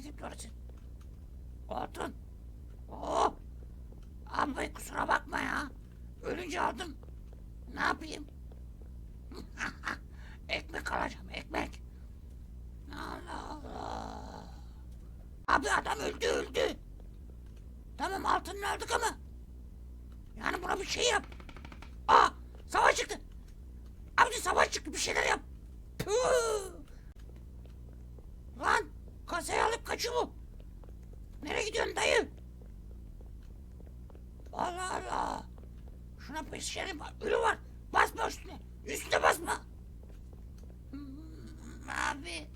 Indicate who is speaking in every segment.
Speaker 1: tipli orası. Altın. Oo. Abi kusura bakma ya. Ölünce aldım. Ne yapayım? ekmek alacağım ekmek. Allah Allah. Abi adam öldü öldü. Tamam altını aldık ama. Yani buna bir şey yap. Aa savaş çıktı. Abi savaş çıktı bir şeyler yap. Kaçıyor. Nereye gidiyorsun dayı? Allah Allah. Şuna peşlerim var. Ölü var. Basma üstüne. Üstüne basma. Hmm, Abi.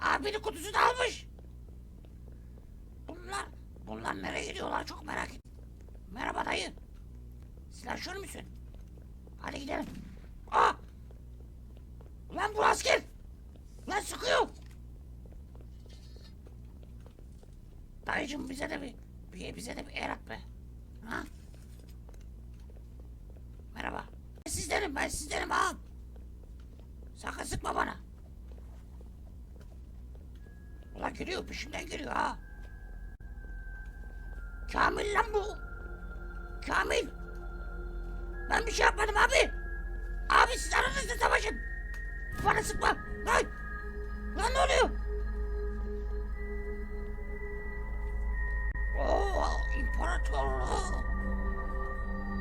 Speaker 1: Abinin kutusunu almış. Bunlar, bunlar nereye gidiyorlar çok merak ettim. Merhaba dayı. Silahşör müsün? Hadi gidelim. Aa! Lan bu asker! Lan sıkıyor! Dayıcım bize de bir, bir bize de bir el at be. Ha? Merhaba. Ben sizdenim ben sizdenim ağam. Sakın sıkma bana. Ulan geliyor peşimden geliyor ha. Kamil lan bu. Kamil. Ben bir şey yapmadım abi. Abi siz aranızda savaşın. Bana sıkma. Lan. Lan ne oluyor?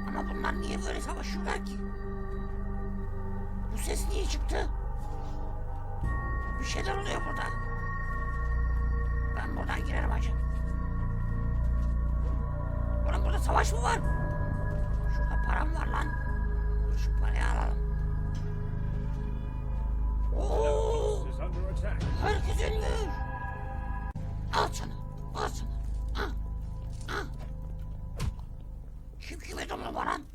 Speaker 1: Ama bunlar niye böyle savaşıyorlar ki? Bu ses niye çıktı? Bir şeyler oluyor burada. Ben buradan girerim hacı. Ulan burada savaş mı var? Şurada param var lan. করার